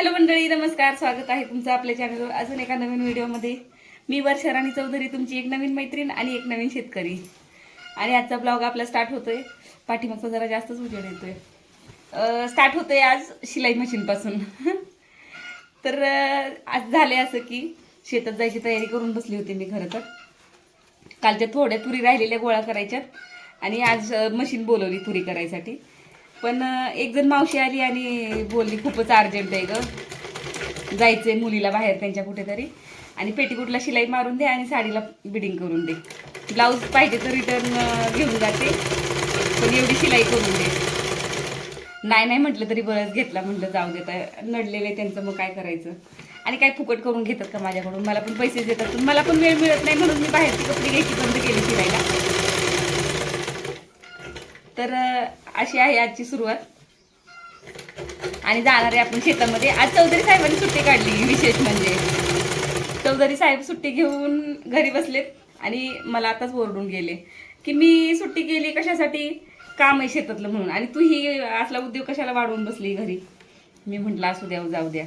Hello मंडळी नमस्कार. स्वागत आहे तुमचं आपल्या चॅनलवर अजून एका नवीन व्हिडिओमध्ये. मी वर्षा राणी चौधरी तुमची एक नवीन मैत्रीण आणि एक नवीन शेतकरी. आणि आजचा ब्लॉग आपला स्टार्ट होतोय. पाठीमागचा जरा जास्तच उजेड येतोय. स्टार्ट होतोय आज शिलाई मशीनपासून तर आज झाले असं की शेतात जायची तयारी करून बसली होती मी खरं तर. कालच्या थोड्या तुरी राहिलेल्या गोळा करायच्यात. आणि आज मशीन बोलवली तुरी करायसाठी. पण एक जण मावशी आली आणि बोलली खूपच अर्जंट आहे ग. जायचंय मुलीला बाहेर त्यांच्या कुठेतरी. आणि पेटीकोटला शिलाई मारून दे आणि साडीला बिडिंग करून दे. ब्लाऊज पाहिजे तर रिटर्न घेऊन जाते. पण एवढी शिलाई करून दे. नाही नाही म्हटलं तरी बरंच घेतला. म्हटलं जाऊ देता नडलेलं त्यांचं मग काय करायचं? आणि काय फुकट करून घेतात का माझ्याकडून? मला पण पैसे देतात. पण मला पण वेळ मिळत नाही म्हणून मी बाहेरची कपडे घ्यायची बंद केली फिरायला तर अशी आहे आजची सुरुवात. आणि जाणार आहे आपण शेतामध्ये. आज चौधरी साहेबांनी सुट्टी काढली विशेष म्हणजे. चौधरी साहेब सुट्टी घेऊन घरी बसलेत आणि मला आताच ओरडून गेले की मी सुट्टी केली कशासाठी? काम आहे शेतातलं म्हणून. आणि तू ही असला उद्योग कशाला वाढवून बसली घरी? मी म्हटलं असू द्या जाऊ द्या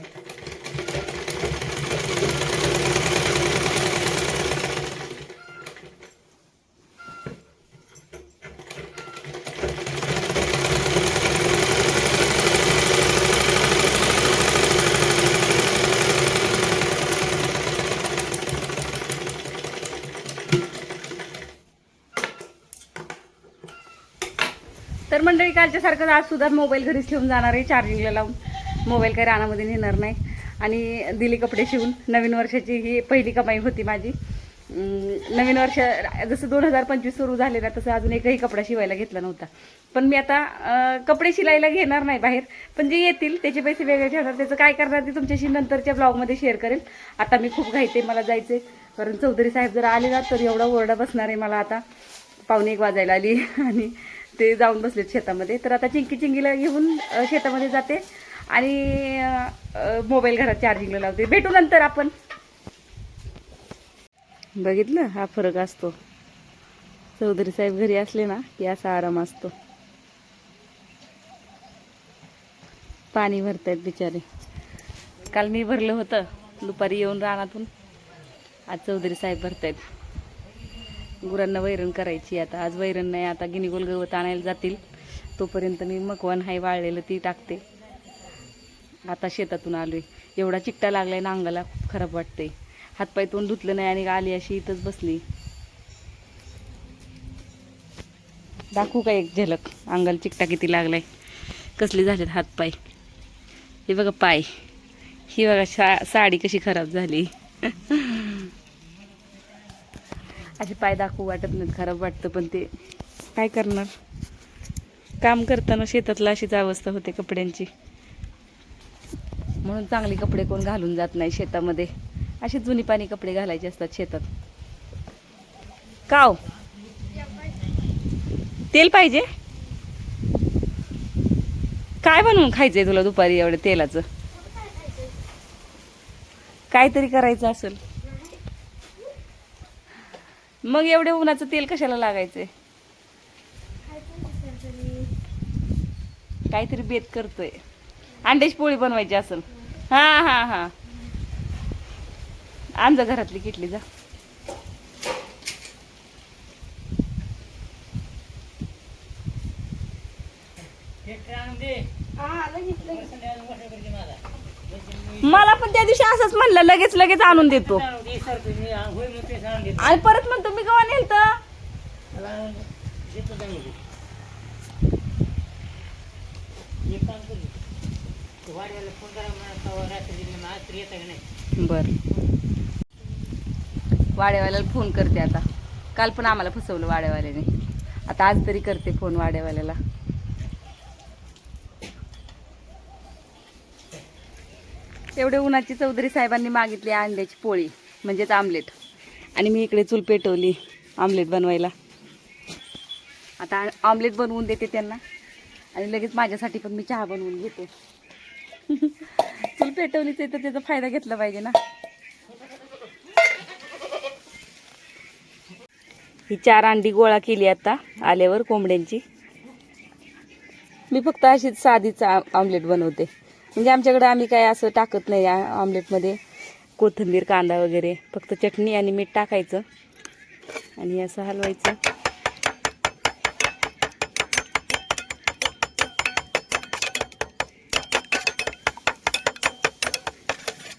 तर मंडळी कालच्या सारखं आज सुद्धा मोबाईल घरीच ठेवून जाणार आहे चार्जिंगला लावून. मोबाईल काही रानामध्ये नेणार नाही. आणि दिले कपडे शिवून. नवीन वर्षाची ही पहिली कमाई होती माझी. नवीन वर्ष जसं दोन हजार पंचवीस सुरू झाले ना तसं अजून एकही कपडा शिवायला घेतला नव्हता. पण मी आता कपडे शिलायला घेणार नाही बाहेर. पण जे येतील त्याचे पैसे वेगळे ठेवणार. त्याचं काय करणार ते तुमच्याशी नंतरच्या ब्लॉगमध्ये शेअर करेल. आता मी खूप घाईते मला जायचे कारण चौधरी साहेब जर आले ना तर एवढा ओरडा बसणार आहे मला आता. पाहुणे एक वाजायला आली. आणि ते जाऊन बसलेत शेतामध्ये. तर आता चिंकी चिंकीला घेऊन शेतामध्ये जाते आणि मोबाईल घरात चार्जिंगला लावते. भेटू नंतर आपण. बघितलं? हा फरक असतो. चौधरी साहेब घरी असले ना की असा आराम असतो. पाणी भरतायत बिचारे. काल मी भरलं होतं. दुपारी येऊन रानातून. आज चौधरी साहेब भरतायत. गुरांना वैरण करायची. आता आज वैरण नाही आता गिनीगोल गवत आणायला जातील. तोपर्यंत मी मकवान हाय वाळलेलं ती टाकते. आता शेतातून आलो आहे एवढा चिकटा लागलाय ना अंगाला खूप खराब वाटतंय. हातपाय तोंड धुतलं नाही आणि आली अशी इथंच बसली. दाखवू का एक झलक? अंगाला चिकटा किती लागलाय. कसले झालेत हातपाय? हे बघा पाय. ही बघा शा साडी कशी खराब झाली. असे पाय दाखवू वाटत नाहीत खराब वाटतं पण ते काय करणार? काम करताना शेतातला अशीच अवस्था होते कपड्यांची. म्हणून चांगले कपडे कोण घालून जात नाही शेतामध्ये. असे जुनी पाणी कपडे घालायचे असतात शेतात. काव हो? तेल पाहिजे? काय बनवून खायचंय तुला दुपारी एवढं तेलाचं? काहीतरी करायचं असेल. मग एवढे उन्हाचं तेल कशाला लागायचंय? काहीतरी बेत करतोय. अंड्याची पोळी बनवायची असेल हा हा हा. आण जा घरातली किटली जा. मला पण त्या दिवशी असंच म्हणलं लगेच लगेच आणून देतो. आणि परत म्हणतो मी गव्हा नेल तर बर. वाड्यावाल्याला फोन करते आता. काल पण आम्हाला फसवलं वाड्यावाल्याने. आता आज तरी करते फोन वाड्यावाल्याला. एवढे उन्हाची चौधरी साहेबांनी मागितली अंड्याची पोळी म्हणजेच आमलेट. आणि मी इकडे चूल पेटवली आमलेट बनवायला. आता आमलेट बनवून देते त्यांना. आणि लगेच माझ्यासाठी पण मी चहा बनवून घेते. चूल पेटवलीच आहे तर त्याचा फायदा घेतला पाहिजे ना. ही चार अंडी गोळा केली आता आल्यावर कोंबड्यांची. मी फक्त अशीच साधीच आमलेट बनवते. म्हणजे आमच्याकडं आम्ही काय असं टाकत नाही या ऑमलेटमध्ये कोथिंबीर कांदा वगैरे. फक्त चटणी आणि मीठ टाकायचं. आणि असं हलवायचं.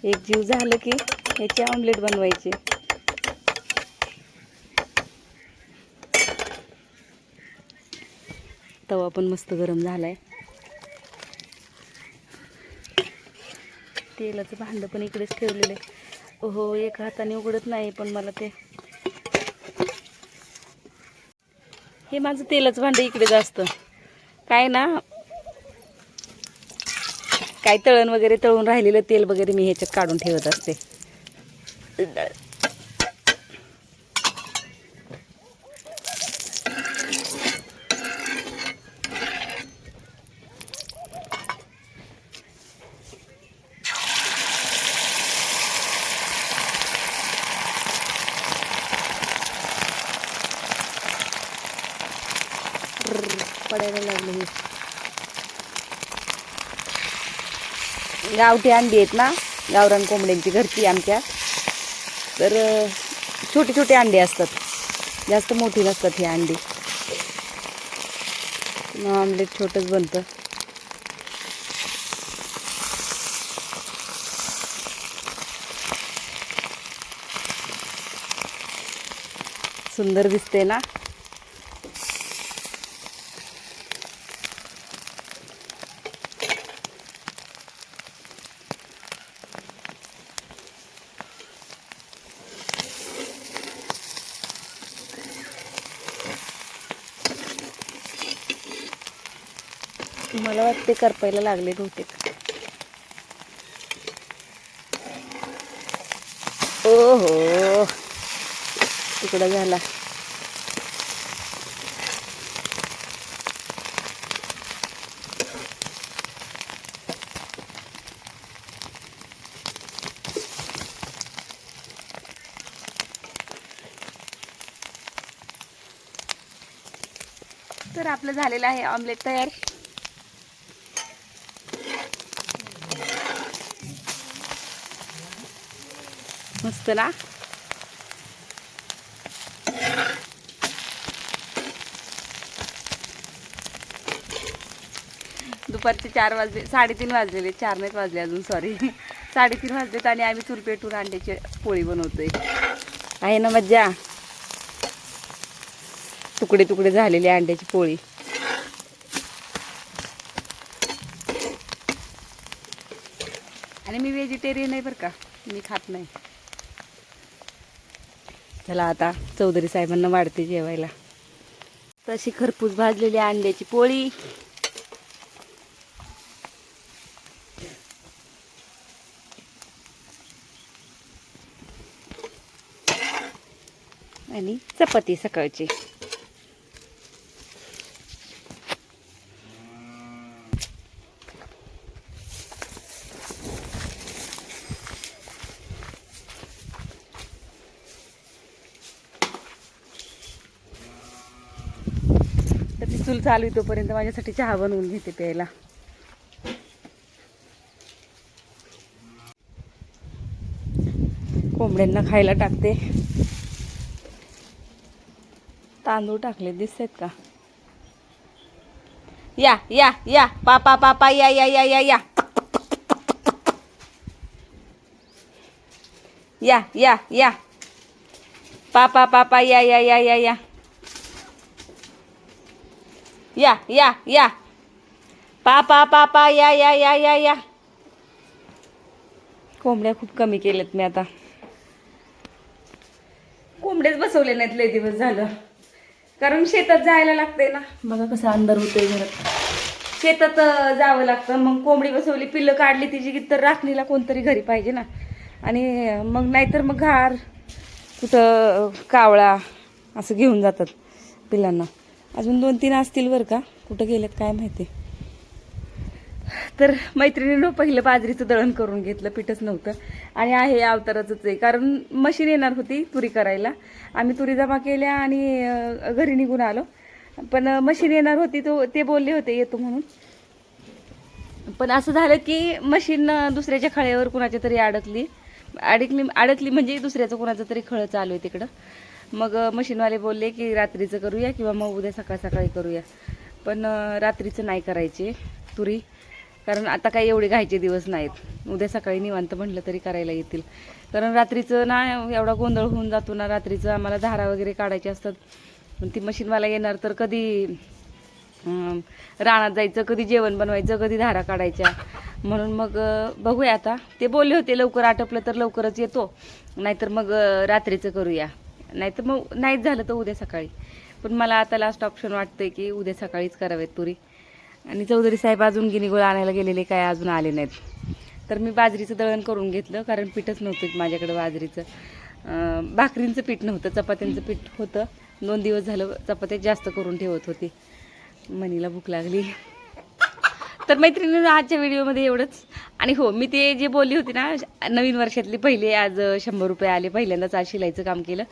एक जीव झालं की याचे ऑमलेट बनवायचे. तवा पण मस्त गरम झाला आहे तेलाचं भांडं पण इकडेच ठेवलेलं आहे. हो एक हाताने उघडत नाही पण मला ते हे माझं तेलाचं भांडं इकडेच असतं काय ना काय तळण वगैरे तळून राहिलेलं तेल वगैरे मी ह्याच्यात काढून ठेवत असते. पडायला लागले गावठी अंडी आहेत ना गावरान कोंबड्यांची घरची आमच्या. तर छोटे छोटे अंडे असतात. जास्त मोठी नसतात ही अंडी. मग आमलेट छोटंच बनतं. सुंदर दिसते ना. ते करपायला लागले बहुतेक. ओहो. तुकडा झाला. तर आपलं झालेलं आहे ऑमलेट तयार. मस्त ना दुपारचे चार वाजले साडेतीन वाजलेले चार नाहीत वाजले अजून सॉरी साडेतीन वाजलेत आणि आम्ही चुरपेटून अंड्याची पोळी बनवतोय. आहे ना मज्जा? तुकडे तुकडे झालेली अंड्याची पोळी. आणि मी व्हेजिटेरियन आहे बरं का? मी खात नाही. चला आता चौधरी साहेबांना वाढते जेवायला. तशी खरपूस भाजलेली अंड्याची पोळी. आणि चपाती सकाळची. चूल चालू तोपर्यंत माझ्यासाठी चहा बनवून घेते प्यायला. कोंबड्यांना खायला टाकते. तांदूळ टाकले दिसत का? या या या पापा पापा या या या या या. या या या. पापा पापा या या या या या. या या या. पापा पापा या या या या या. कोंबड्या खूप कमी केल्यात मी आता. कोंबडेच बसवले नाहीत लय दिवस झालं. कारण शेतात जायला लागतंय ना. बघा कसं अंधार होतोय घरात. शेतात जावं लागतं. मग कोंबडी बसवली पिल्लं काढली तिची तर राखणीला कोणतरी घरी पाहिजे ना. आणि मग नाहीतर मग घार कुठं कावळा असं घेऊन जातात पिल्लांना. अजून दोन तीन असतील बरं का? कुठं गेलेत काय माहिती? तर मैत्रिणीनं पहिलं बाजरीचं दळण करून घेतलं पीठच नव्हतं. आणि आहे अवताराचंच आहे कारण मशीन येणार होती तुरी करायला. आम्ही तुरी जमा केल्या आणि घरी निघून आलो. पण मशीन येणार होती तो ते बोलले होते येतो म्हणून. पण असं झालं की मशीन दुसऱ्याच्या खळ्यावर कुणाच्या तरी अडकली. अडकली अडकली म्हणजे दुसऱ्याचं कुणाचं तरी खळं चालू आहे तिकडं. मग मशीनवाले बोलले की रात्रीचं करूया किंवा मग उद्या सकाळ सकाळी करूया. पण रात्रीचं नाही करायचे तुरी. कारण आता काही एवढे घायचे दिवस नाहीत. उद्या सकाळी निवांत म्हटलं तरी करायला येतील. कारण रात्रीचं ना एवढा गोंधळ होऊन जातो ना रात्रीचं आम्हाला धारा वगैरे काढायचे असतात. पण ती मशीनवाला येणार तर कधी रानात जायचं कधी जेवण बनवायचं कधी धारा काढायच्या. म्हणून मग बघूया आता. ते बोलले होते लवकर आटपलं तर लवकरच येतो. नाहीतर मग रात्रीचं करूया. नाही तर मग नाहीच झालं तर उद्या सकाळी. पण मला आता लास्ट ऑप्शन वाटतंय की उद्या सकाळीच करावेत तुरी आणि चौधरी साहेब अजून गिनीगोळ आणायला गेलेले काय अजून आले नाहीत. तर मी बाजरीचं दळण करून घेतलं कारण पीठच नव्हतं माझ्याकडं बाजरीचं. भाकरींचं पीठ नव्हतं चपात्यांचं पीठ होतं. दोन दिवस झालं चपात्या जास्त करून ठेवत होती. मनीला भूक लागली. तर मैत्रिणीनं आजच्या व्हिडिओमध्ये एवढंच. आणि हो मी ते जे बोलली होती ना नवीन वर्षातली पहिले आज शंभर रुपये आले पहिल्यांदाच आज शिलाईचं काम केलं.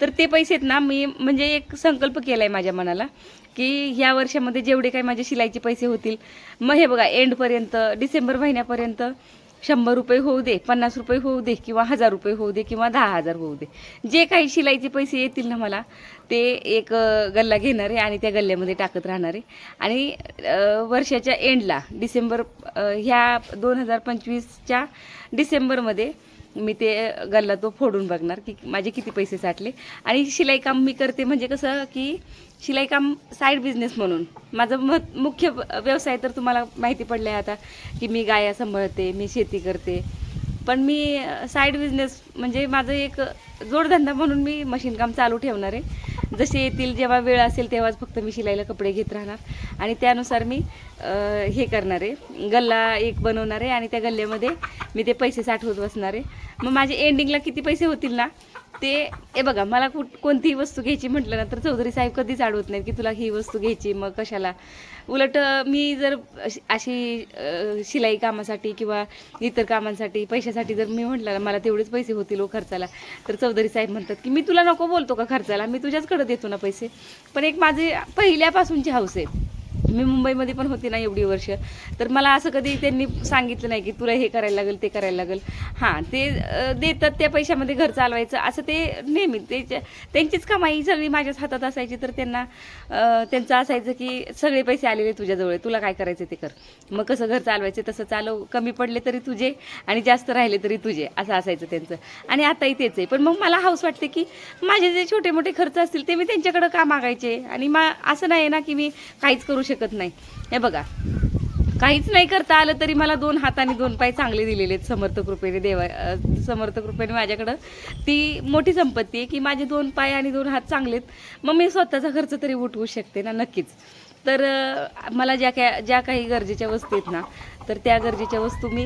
तर ते पैसे आहेत ना मी म्हणजे एक संकल्प केला आहे माझ्या मनाला की ह्या वर्षामध्ये जेवढे काही माझे शिलाईचे पैसे होतील मग हे बघा एंडपर्यंत डिसेंबर महिन्यापर्यंत शंभर रुपये होऊ दे पन्नास रुपये होऊ दे किंवा हजार रुपये होऊ दे किंवा दहा हजार होऊ दे. जे काही शिलाईचे पैसे येतील ना मला ते एक गल्ला घेणार आहे आणि त्या गल्ल्यामध्ये टाकत राहणार. आहे आणि वर्षाच्या एंडला डिसेंबर ह्या दोन हजार पंचवीसच्या डिसेंबरमध्ये मी ते गल्ला तो फोडून बघणार की माझे किती पैसे साठले. आणि शिलाई काम मी करते म्हणजे कसं की शिलाई काम साईड बिझनेस म्हणून. माझं मत मुख्य व्यवसाय तर तुम्हाला माहिती पडलं आहे आता की मी गाया सांभाळते मी शेती करते. पण मी साईड बिझनेस म्हणजे माझं एक जोडधंदा म्हणून मी मशीन काम चालू ठेवणार आहे. जसे येतील जेव्हा वेळ असेल तेव्हाच फक्त मी शिलाईला कपडे घेत राहणार. आणि त्यानुसार मी हे करणार आहे. गल्ला एक बनवणार आहे आणि त्या गल्ल्यामध्ये मी ते पैसे साठवत बसणार आहे. मग माझे एंडिंगला किती पैसे होतील ना? ते हे बघा मला कुठ कोणतीही वस्तू घ्यायची म्हटलं ना तर चौधरी साहेब कधीच अडवत नाहीत की तुला ही वस्तू घ्यायची मग कशाला? उलट मी जर अशी- अशी शिलाई कामासाठी किंवा इतर कामांसाठी पैशासाठी जर मी म्हटलं ना मला तेवढेच पैसे होतील हो खर्चाला. तर चौधरी साहेब म्हणतात की मी तुला नको बोलतो का खर्चाला? मी तुझ्याचकडे देतो ना पैसे. पण एक माझे पहिल्यापासूनची हौस आहे मी मुंबईमध्ये पण होते ना एवढी वर्ष. तर मला असं कधी त्यांनी सांगितलं नाही की तुला हे करायला लागेल ते करायला लागेल. हां ते देतात त्या पैशामध्ये घर चालवायचं. असं ते नेहमी ते त्यांचीच कमाई सगळी माझ्याच हातात असायची. तर त्यांना त्यांचं असायचं की सगळे पैसे आलेले तुझ्याजवळ तुला काय करायचं ते कर. मग कसं घर चालवायचं तसं चालव कमी पडले तरी तुझे आणि जास्त राहिले तरी तुझे. असं असायचं त्यांचं. आणि आताही तेच आहे. पण मग मला हाऊस वाटते की माझे जे छोटे मोठे खर्च असतील ते मी त्यांच्याकडं का मागायचे? आणि मा असं नाही ना की मी काहीच करू शकत नाही. हे बघा. काहीच नाही करता आलं तरी मला दोन हात आणि दोन पाय चांगले दिलेले आहेत समर्थ कृपेने देवा समर्थ कृपेने माझ्याकडं. ती मोठी संपत्ती आहे की माझे दोन पाय आणि दोन हात चांगलेत मग मी स्वतःचा खर्च तरी उठवू शकते ना नक्कीच. तर मला ज्या काय ज्या काही गरजेच्या वस्तू आहेत ना तर त्या गरजेच्या वस्तू मी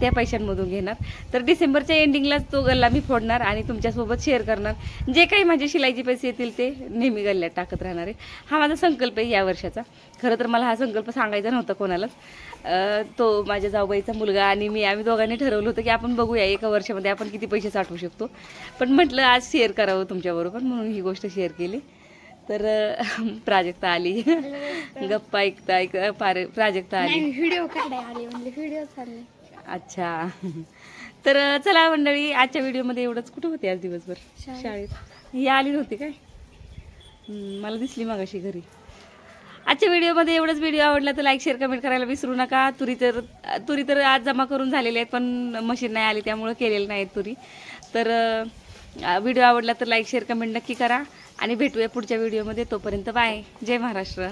त्या पैशांमधून घेणार. तर डिसेंबरच्या एंडिंगलाच तो गल्ला मी फोडणार आणि तुमच्यासोबत शेअर करणार. जे काही माझे शिलाईचे पैसे येतील ते नेहमी गल्ल्यात टाकत राहणार आहे. हा माझा संकल्प आहे या वर्षाचा. खरं तर मला हा संकल्प सांगायचा नव्हता कोणालाच. तो माझ्या जाऊबाईचा मुलगा आणि मी आम्ही दोघांनी ठरवलं होतं की आपण बघूया एका वर्षामध्ये आपण किती पैसे साठवू शकतो. पण म्हटलं आज शेअर करावं तुमच्याबरोबर म्हणून ही गोष्ट शेअर केली. तर प्राजक्ता आली. गप्पा ऐकता ऐक पार प्राजक्ता आली. व्हिडिओ व्हिडिओ अच्छा. तर चला मंडळी आजच्या व्हिडिओमध्ये एवढंच. कुठं होते आज दिवसभर? शाळेत. ही आली नव्हती काय? मला दिसली मगाशी घरी. आजच्या व्हिडिओमध्ये एवढंच व्हिडिओ आवडला तर लाईक शेअर कमेंट करायला विसरू नका. तुरी तर तुरी तर आज जमा करून झालेले आहेत पण मशीन नाही आली त्यामुळे केलेलं नाही तुरी. तर व्हिडिओ आवडला तर लाईक शेअर कमेंट नक्की करा. आणि भेटूया पुढच्या व्हिडिओमध्ये तोपर्यंत बाय जय महाराष्ट्र.